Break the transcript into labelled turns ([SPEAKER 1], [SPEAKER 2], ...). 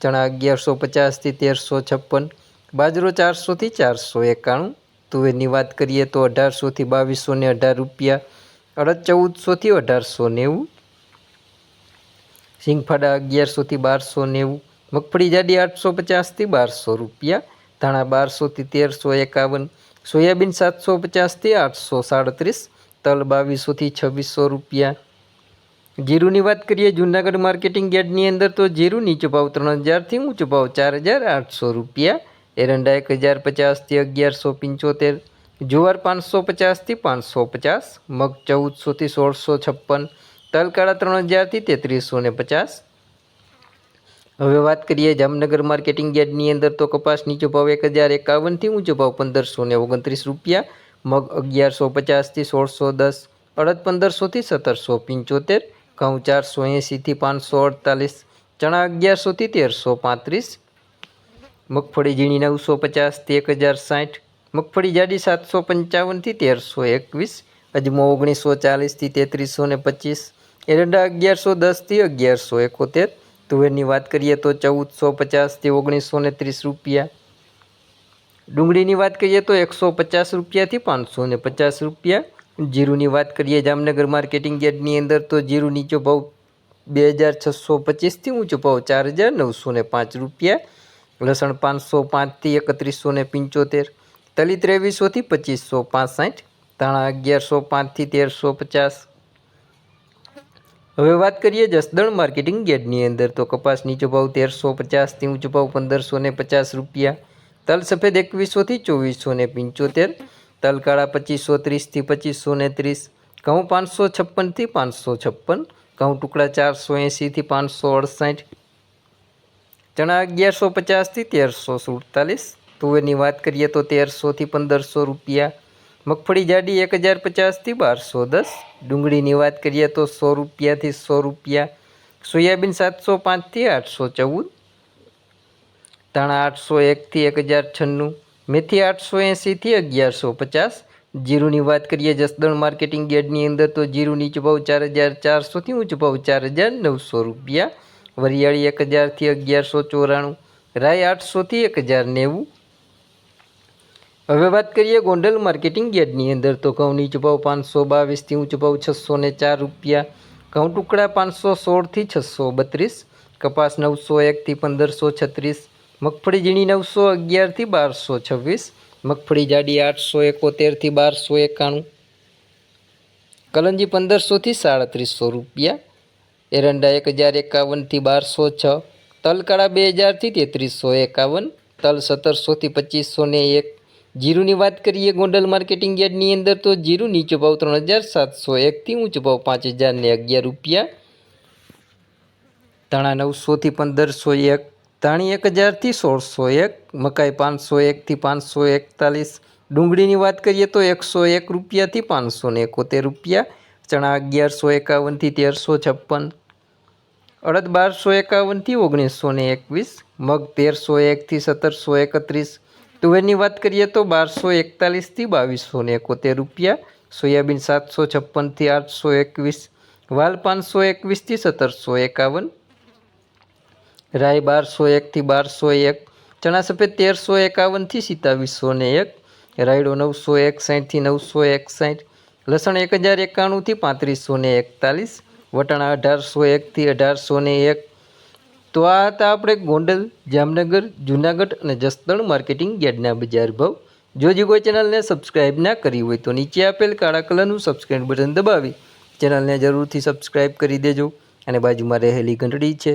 [SPEAKER 1] ચણા અગિયારસો પચાસથી તેરસો છપ્પન, બાજરો ચારસોથી ચારસો એકાણું. તુવેરની વાત કરીએ તો અઢારસોથી બાવીસો ને અઢાર રૂપિયા, અડદ ચૌદસોથી અઢારસો નેવું સિંગફાડા અગિયારસોથી બારસો નેવું, મગફળી જાડી આઠસો પચાસથી બારસો રૂપિયા, ધાણા બારસોથી તેરસો એકાવન, સોયાબીન સાતસો પચાસથી આઠસો સાડત્રીસ, તલ બાવીસોથી છવ્વીસો રૂપિયા જીરુની વાત કરીએ, જૂનાગઢ માર્કેટિંગ યાર્ડની અંદર તો જીરું નીચો ભાવ ત્રણ હજારથી ઊંચો ભાવ ચાર હજાર આઠસો રૂપિયા એરંડા એક હજાર પચાસથી અગિયારસો પંચોતેર, જુવાર પાંચસો પચાસથી પાંચસો પચાસ, મગ ચૌદસોથી સોળસો છપ્પન, તલકાળા ત્રણ હજારથી તેત્રીસો ને પચાસ. હવે વાત કરીએ, જામનગર માર્કેટિંગ યાર્ડની અંદર તો કપાસ નીચો ભાવ એક હજાર એકાવનથી ઊંચો ભાવ પંદરસો ને ઓગણત્રીસ રૂપિયા, મગ અગિયારસો પચાસથી સોળસો દસ, અડદ પંદરસોથી સત્તરસો પંચોતેર ઘઉં ચારસો એંશીથી પાંચસો અડતાલીસ, ચણા અગિયારસોથી તેરસો પાંત્રીસ, મગફળી ઝીણી નવસો પચાસથી એક હજાર સાઠ, મગફળી જાડી સાતસો પંચાવનથી તેરસો એકવીસ, અજમો ઓગણીસો ચાલીસથી તેત્રીસો ને પચીસ, એરંડા અગિયારસો દસથી અગિયારસો એકોતેર, તુવેરની વાત કરીએ તો ચૌદસો પચાસથી ઓગણીસો ને ત્રીસ રૂપિયા, ડુંગળીની વાત કરીએ તો એકસો પચાસ રૂપિયાથી પાંચસો ને પચાસ રૂપિયા જીરુની વાત કરીએ જામનગર માર્કેટિંગ યાર્ડની અંદર, તો જીરું નીચો ભાવ બે હજાર છસો પચીસથી ઊંચો ભાવ ચાર હજાર નવસો ને પાંચ રૂપિયા, લસણ પાંચસો પાંચથી એકત્રીસો ને પંચોતેર, તલી ત્રેવીસોથી પચીસો પાંસઠ, ધાણા અગિયારસો પાંચથી તેરસો પચાસ. હવે વાત કરીએ જસદણ માર્કેટિંગ યાર્ડની અંદર, તો કપાસ નીચો ભાવ તેરસો પચાસથી ઊંચો ભાવ પંદરસો ને પચાસ રૂપિયા, તલ સફેદ એકવીસોથી ચોવીસો ને પંચોતેર તલ કાળા પચીસો ત્રીસથી પચીસો ને ત્રીસ, ઘઉં પાંચસો છપ્પનથી પાંચસો છપ્પન, ઘઉં ટુકડા ચારસો એંશીથી પાંચસો અડસાઠ, ચણા અગિયારસો પચાસથી તેરસો સુડતાલીસ, તુવેરની વાત કરીએ તો તેરસોથી પંદરસો રૂપિયા, મગફળી જાડી એક હજાર પચાસથી બારસો દસ, ડુંગળીની વાત કરીએ તો સો રૂપિયાથી સો રૂપિયા, સોયાબીન સાતસો પાંચથી આઠસો ચૌદ, ધાણા આઠસો એકથી એક હજાર છન્નું મેથી આઠસો એંસીથી અગિયારસો પચાસ. જીરુની વાત કરીએ જસદણ માર્કેટિંગ યાર્ડની અંદર, તો જીરું નીચો ચાર હજાર ચારસોથી ઊંચો ભાવ ચાર હજાર નવસો રૂપિયા. વરિયાળી એક હજારથી અગિયારસો ચોરાણું. રાય આઠસોથી એક હજાર નેવું. હવે વાત કરીએ ગોંડલ માર્કેટિંગ યાર્ડની અંદર, તો ઘઉં નીચો પાંચસો બાવીસથી ઊંચો ભાવ છસો ને ચાર રૂપિયા. ઘઉં ટુકડા પાંચસો સોળથી છસો બત્રીસ. કપાસ નવસો એકથી પંદરસો છત્રીસ. મગફળી ઝીણી નવસો અગિયારથી બારસો છવ્વીસ. મગફળી જાડી આઠસો એકોતેરથી બારસો એકાણું. કલંજી પંદરસોથી સાડત્રીસો રૂપિયા. એરંડા એક હજાર એકાવનથી બારસો છ. તલકાળા બે હજારથી તેત્રીસો એકાવન. તલ સત્તરસોથી પચીસો ને એક. જીરુની વાત કરીએ ગોંડલ માર્કેટિંગ યાર્ડની અંદર તો જીરું નીચો ભાવ ત્રણ હજાર સાતસો એકથી ઊંચો ભાવ પાંચ હજાર ને અગિયાર રૂપિયા. તણા નવસોથી પંદરસો એક. ધાણી એક હજારથી સોળસો એક મકાઈ પાંચસો એકથી પાંચસો એકતાલીસ ડુંગળીની વાત કરીએ તો એકસો એક રૂપિયાથી પાંચસો ને એકોતેર રૂપિયા, ચણા અગિયારસો એકાવનથી તેરસો છપ્પન અડદ બારસો એકાવનથી ઓગણીસો ને એકવીસ, મગ તેરસો એકથી સત્તરસો એકત્રીસ તુવેરની વાત કરીએ તો બારસો એકતાલીસથી બાવીસો ને એકોતેર રૂપિયા, સોયાબીન સાતસો છપ્પનથી આઠસો એકવીસ વાલ પાંચસો એકવીસથી સત્તરસો એકાવન રાય બારસો એકથી બારસો એક, ચણા સફેદ તેરસો એકાવનથી સિત્તાવીસો ને એક, રાયડો નવસો એકસાઠથી નવસો એકસાઠ, લસણ એક હજાર એકાણુંથી પાંત્રીસો ને એકતાલીસ, વટાણા અઢારસો એકથી અઢારસો ને એક. તો આ હતા આપણે ગોંડલ, જામનગર, જુનાગઢ અને જસદણ માર્કેટિંગ યાર્ડના બજાર ભાવ. જો જે કોઈ ચેનલને સબસ્ક્રાઇબ ના કરી હોય તો નીચે આપેલ કાળા કલરનું સબસ્ક્રાઇબ બટન દબાવી. ચેનલને જરૂરથી સબસ્ક્રાઇબ કરી દેજો અને બાજુમાં રહેલી ઘંટડી છે.